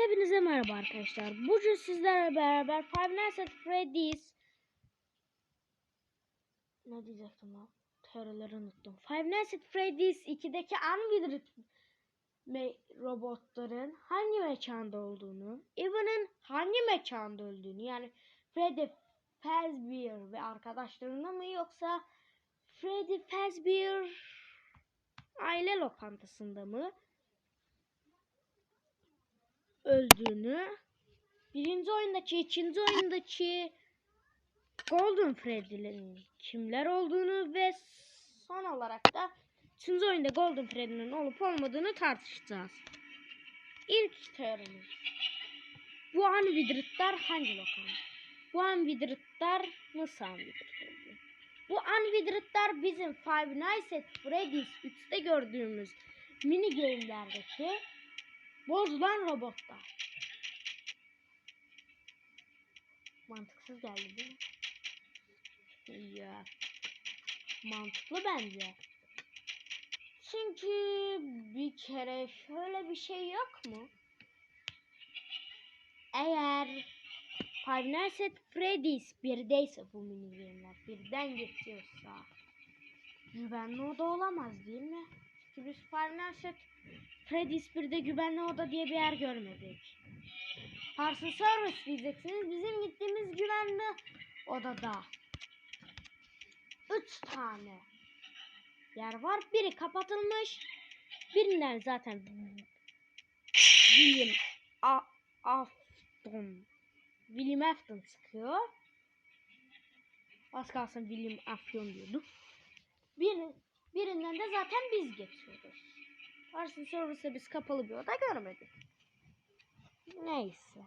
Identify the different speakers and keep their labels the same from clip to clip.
Speaker 1: Hepinize merhaba arkadaşlar. Bugün sizlerle beraber Five Nights at Freddy's Ne diyecektim lan? Teorileri unuttum. Five Nights at Freddy's 2'deki Unwitted me robotların hangi mekanda olduğunu, Evan'ın hangi mekanda öldüğünü yani Freddy Fazbear ve arkadaşlarına mı yoksa Freddy Fazbear aile lokantasında mı? Öldüğünü, birinci oyundaki, ikinci oyundaki Golden Freddy'lerin kimler olduğunu ve son olarak da üçüncü oyunda Golden Freddy'nin olup olmadığını tartışacağız. İlk teorimiz. Bu Unwitred'lar hangi lokal? Bu Unwitred'lar nasıl Unwitred oldu? Bu Unwitred'lar bizim Five Nights at Freddy's 3'te gördüğümüz mini game'lerdeki Bozulan robotlar. Mantıksız geldi değil mi? Ya. Mantıklı bence. Çünkü bir kere şöyle bir şey yok mu? Eğer Five Nights at Freddy's birdeyse bu mini game'ler birden geçiyorsa güvenli oda olamaz değil mi? Nights at Freddy's 1'de güvenli oda diye bir yer görmedik. Parcel Service diyeceksiniz. Bizim gittiğimiz güvenli odada. Üç tane yer var. Biri kapatılmış. Birinden zaten William A Afton William Afton çıkıyor. Az kalsın William Afton diyordum. Bir, birinden de zaten biz geçiyoruz. Parson Service'e biz kapalı bir oda görmedik. Neyse.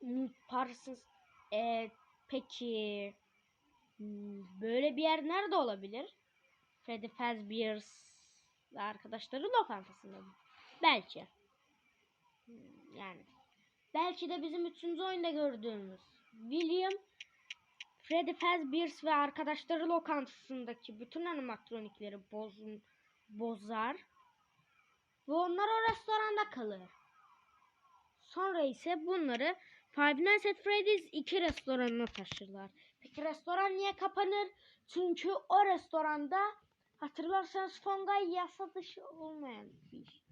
Speaker 1: Hmm, Parsons e, peki hmm, böyle bir yer nerede olabilir? Freddy Fazbear's ve arkadaşları lokantasında mı? Belki. Hmm, Yani. Belki de bizim üçüncü oyunda gördüğümüz William Freddy Fazbear's ve arkadaşları lokantasındaki bütün animatronikleri bozun, bozar ve onlar o restoranda kalır. Sonra ise bunları Five Nights at Freddy's 2 restoranına taşırlar. Peki restoran niye kapanır? Çünkü o restoranda hatırlarsanız Fongay yasa dışı olmayan bir.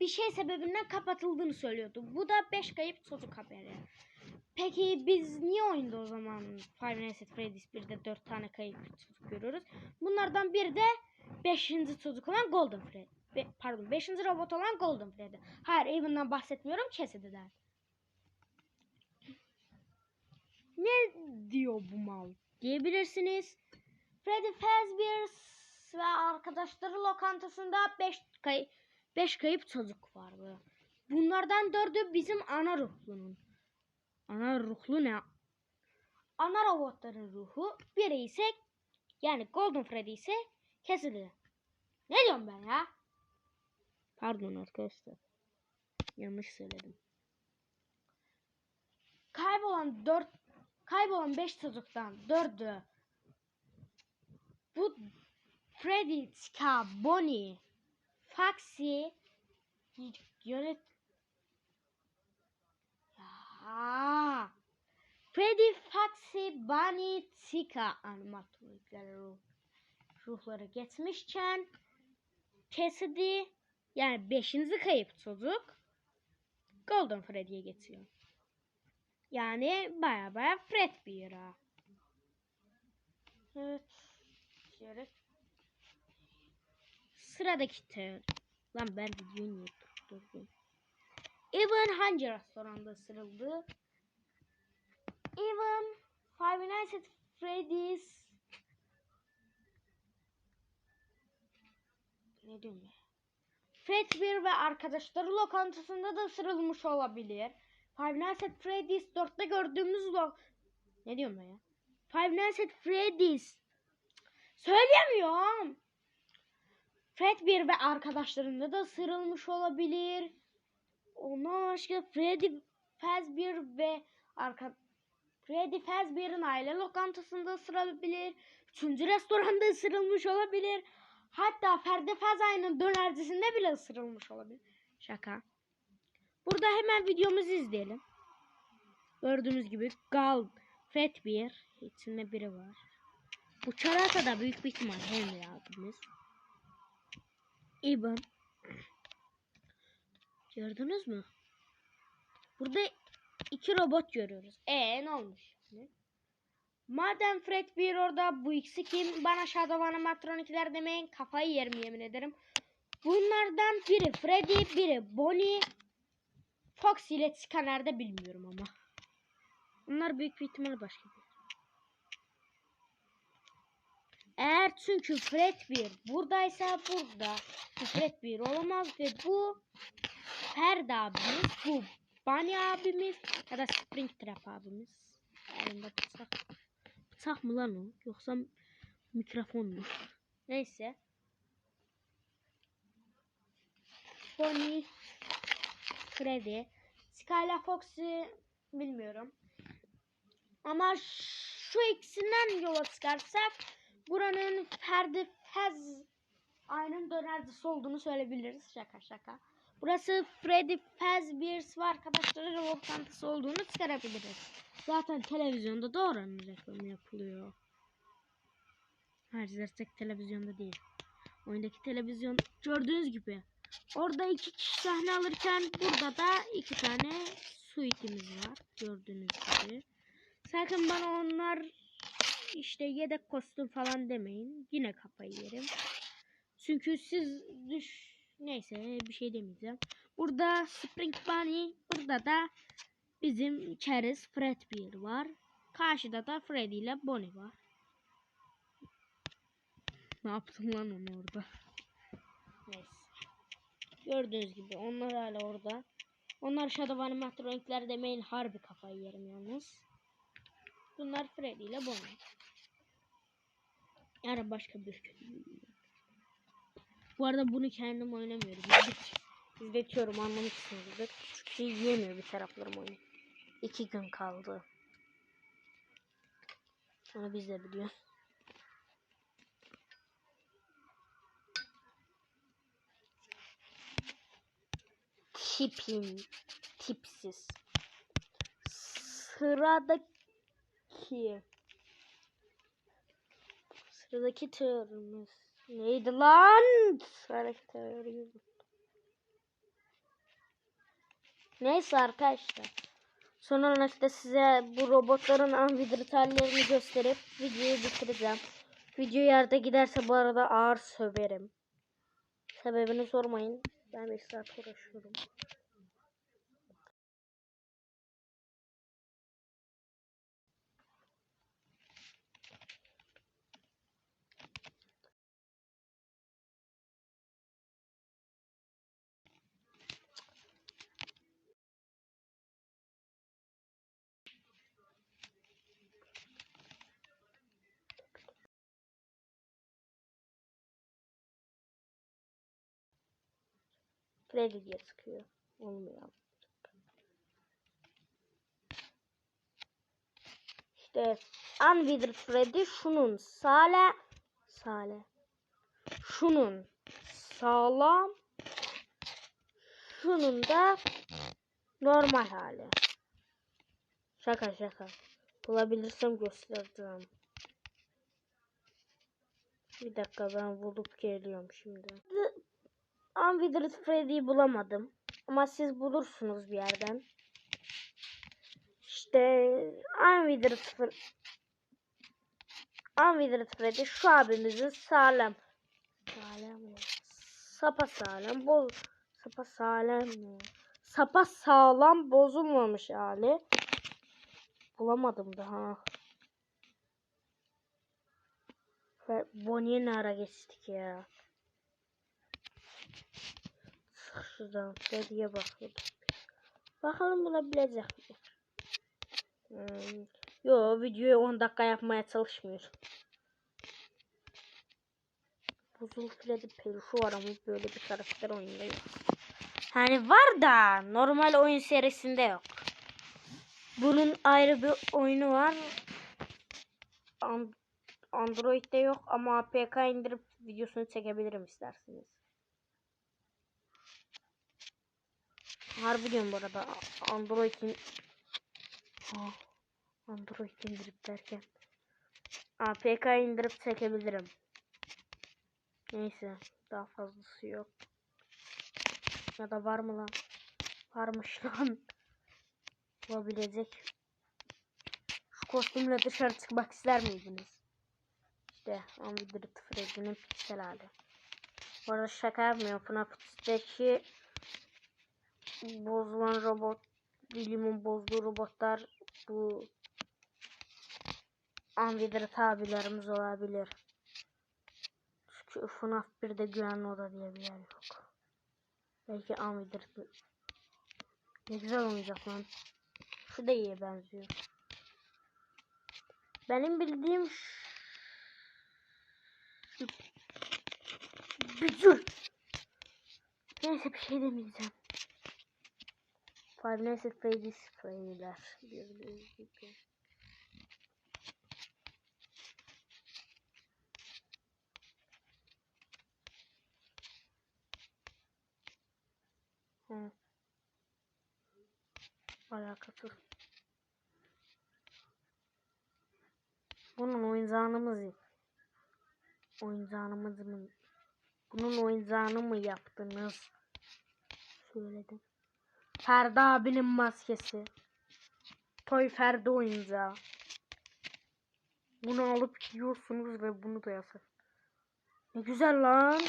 Speaker 1: Bir şey sebebinden kapatıldığını söylüyordu. Bu da 5 kayıp çocuk haberi. Peki biz niye oyunda o zaman Five Nights at Freddy's 1'de 4 tane kayıp çocuk görüyoruz? Bunlardan biri de 5. çocuk olan Golden Freddy. Be- pardon 5. robot olan Golden Freddy. Hayır Evan'dan bahsetmiyorum Cassidy'den. Ne diyor bu mal diyebilirsiniz. Freddy Fazbear ve arkadaşları lokantasında 5 kay 5 kayıp çocuk vardı. Bunlardan dördü bizim ana ruhlunun. Ana ruhlu ne? Ana robotların ruhu. Biri ise yani Golden Freddy ise kesildi. Ne diyorum ben ya? Pardon arkadaşlar. Yanlış söyledim. Kaybolan 4 kaybolan 5 çocuktan 4'ü bu Freddy, Bonnie, Foxy yönet ya. Freddy, Foxy, Bunny, Tika animatronikleri ruh, ruhları geçmişken Cassidy yani 5. kayıp çocuk Golden Freddy'ye geçiyor. Yani baya baya Fred bir yara. Evet. Şöyle. Sıradaki teori. Lan ben videoyu niye durdurdum? Evan hangi restoranda ısırıldı? Evan Five Nights at Freddy's Ne diyorum ya? Fredbear ve arkadaşları lokantasında da ısırılmış olabilir. Five Nights at Freddy's 4'te gördüğümüz lo... Ne diyorum ya? Five Nights at Freddy's. Söyleyemiyorum. Fredbear ve arkadaşlarında da ısırılmış olabilir. Ondan başka Freddy Fazbear ve arka Freddy Fazbear'ın aile lokantasında ısırılabilir. Üçüncü restoranda ısırılmış olabilir. Hatta Ferdi Fazay'ın dönercisinde bile ısırılmış olabilir. Şaka. Burada hemen videomuzu izleyelim. Gördüğünüz gibi Gal, Fredbear içinde biri var. Bu Çarata da büyük bir ihtimal Henry abimiz. İban. Gördünüz mü? Burada iki robot görüyoruz. E ne olmuş? Yani? Madem Fred bir orada bu ikisi kim? Bana Shadow animatronikler demeyin. Kafayı yerim yemin ederim. Bunlardan biri Freddy, biri Bonnie. Fox ile Scanner'de bilmiyorum ama. Bunlar büyük bir ihtimal başka bir. Eğer çünkü Fred bir buradaysa burada bu Fred bir olamaz ve bu Ferdi abimiz, bu Bunny abimiz ya da Springtrap abimiz. Elinde bıçak. Bıçak mı lan o? Yoksa mikrofon mu? Neyse. Bonnie, Freddy, Skylar Fox'u bilmiyorum. Ama şu ikisinden yola çıkarsak buranın Ferdi Fez aynen dönercisi olduğunu söyleyebiliriz. Şaka şaka. Burası Freddy Fazbear's ve arkadaşları lokantası olduğunu çıkarabiliriz. Zaten televizyonda da oranın reklamı yapılıyor. Her dersek televizyonda değil. Oyundaki televizyon gördüğünüz gibi. Orada iki kişi sahne alırken burada da iki tane suitimiz var. Gördüğünüz gibi. Sakın bana onlar işte yedek kostüm falan demeyin. Yine kafayı yerim. Çünkü siz düş neyse bir şey demeyeceğim. Burada Spring Bunny, burada da bizim keriz Fredbear var. Karşıda da Freddy ile Bonnie var. Ne yaptım lan onu orada? Neyse. Gördüğünüz gibi onlar hala orada. Onlar Shadow animatronikler demeyin harbi kafayı yerim yalnız. Bunlar Freddy ile Bonnie. Yani başka bir şey. Bu arada bunu kendim oynamıyorum. İzlet, izletiyorum anlamışsınızdır. Çünkü yiyemiyor bir taraflarım oyunu. İki gün kaldı. Onu biz de biliyoruz. Tipim. Tipsiz. Sıradaki. Sıradaki teorimiz. Neydi lan? Sıradaki teorimiz. Neyse arkadaşlar. Son olarak size bu robotların anvidrit hallerini gösterip videoyu bitireceğim. Video yerde giderse bu arada ağır söverim. Sebebini sormayın. Ben 5 saat uğraşıyorum. Freddy diye sıkıyor. Olmuyor. İşte Unwithered Freddy şunun sale sale şunun sağlam şunun da normal hali. Şaka şaka. Bulabilirsem göstereceğim. Bir dakika ben bulup geliyorum şimdi. Unwithered Freddy'yi bulamadım. Ama siz bulursunuz bir yerden. İşte Unwithered Freddy Unwithered Freddy şu abimizin sağlam sağlam mı? Sapa sağlam boz sapa sağlam mı? Sapa sağlam bozulmamış hali. Bulamadım daha. Ve Bonnie'ye ne ara geçtik ya. Şuradan Freddy'ye bakıyordum. Bakalım bulabilecek mi? Hmm. Yo videoyu 10 dakika yapmaya çalışmıyor. Buzul Freddy peluşu var ama böyle bir karakter oyunda yok. Hani var da normal oyun serisinde yok. Bunun ayrı bir oyunu var. And Android'de yok ama APK indirip videosunu çekebilirim isterseniz. Harbi diyorum bu arada. Android'in Ah, Android indirip derken APK indirip çekebilirim. Neyse daha fazlası yok. Ya da var mı lan? Varmış lan. Olabilecek. Şu kostümle dışarı çıkmak ister miydiniz? İşte Android Freddy'nin piksel hali. Bu arada şaka yapmıyorum. FNAF 3'teki bozulan robot bilimin bozduğu robotlar bu Anvidrit abilerimiz olabilir. Çünkü FNAF 1'de güvenli oda diye bir yer yok. Belki Anvidrit ne güzel olacak lan. Şu da iyiye benziyor. Benim bildiğim Bücür. Neyse bir şey demeyeceğim. At Freddy's Freddy'ler diyebiliriz. Hı. Alakası. Bunun oyuncağımız oyuncağımız mı? Bunun oyuncağını mı yaptınız? Söyledim. Ferdi abinin maskesi. Toy Ferdi oyuncağı. Bunu alıp yiyorsunuz ve bunu da yasak. Ne güzel lan.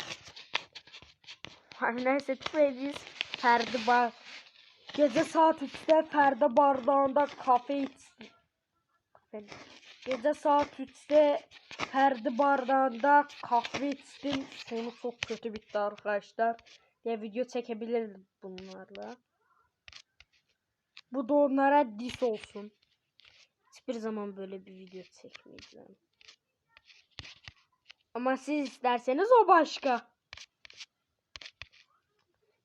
Speaker 1: Her neyse Freddy's Ferdi bar. Gece saat 3'te Ferdi bardağında kafe içti. Gece saat 3'te Ferdi bardağında kahve içtim. Sonu çok kötü bitti arkadaşlar. Ya video çekebilirdim bunlarla. Bu da onlara dis olsun. Hiçbir zaman böyle bir video çekmeyeceğim. Ama siz isterseniz o başka.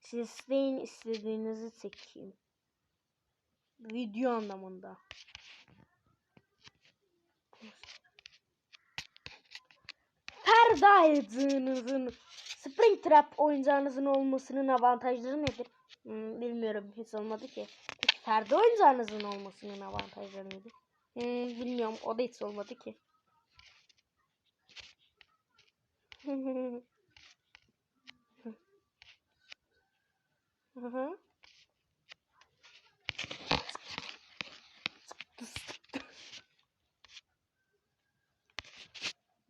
Speaker 1: Siz isteyin istediğinizi çekeyim. Video anlamında. Her dayıcınızın Springtrap oyuncağınızın olmasının avantajları nedir? Hmm, bilmiyorum hiç olmadı ki. Ferdi oyuncağınızın olmasının avantajları nedir? Hmm, bilmiyorum o da hiç olmadı ki.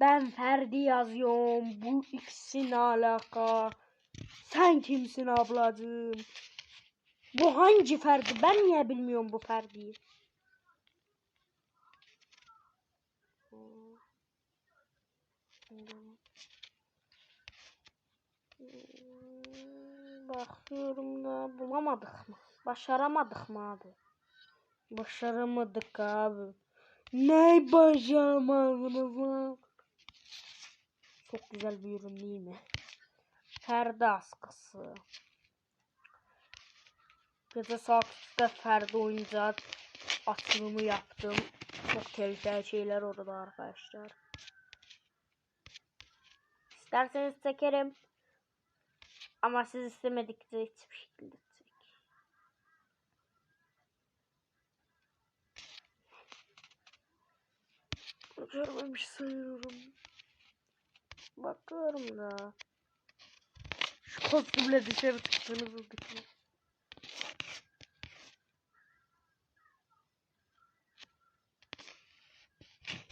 Speaker 1: Ben Ferdi yazıyorum. Bu ikisi ne alaka? Sen kimsin ablacığım? Bu hangi Ferdi? Ben niye bilmiyorum bu Ferdi'yi? Bakıyorum da bulamadık mı? Başaramadık mı abi? Başaramadık abi. Ne başaramadınız lan? Çok güzel bir ürün değil mi? Ferdi askısı. Gece saat 3'te Ferdi oyuncak açılımı yaptım. Çok tehlikeli şeyler orada arkadaşlar. İsterseniz çekerim. Ama siz istemedikçe hiçbir şekilde çek. Görmemiş sayıyorum. Bakıyorum da. Şu kostümle dışarı çıktığınızı düşünün.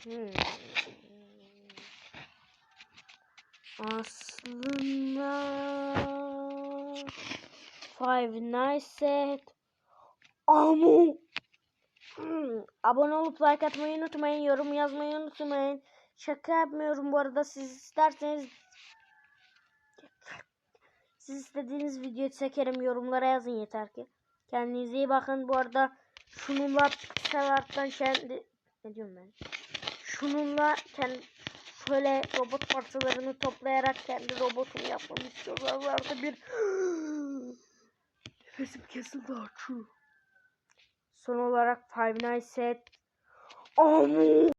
Speaker 1: Hmm. Aslında Five Nights at Ama Hmm, Abone olup like atmayı unutmayın. Yorum yazmayı unutmayın. Şaka yapmıyorum bu arada. Siz isterseniz siz istediğiniz videoyu çekerim. Yorumlara yazın yeter ki. Kendinize iyi bakın. Bu arada şununla piksel arttan kendi ne diyorum ben? Şununla kendi şöyle robot parçalarını toplayarak kendi robotumu yapmamı istiyorlardı bir nefesim kesildi açıyor. Son olarak Five Nights at Amu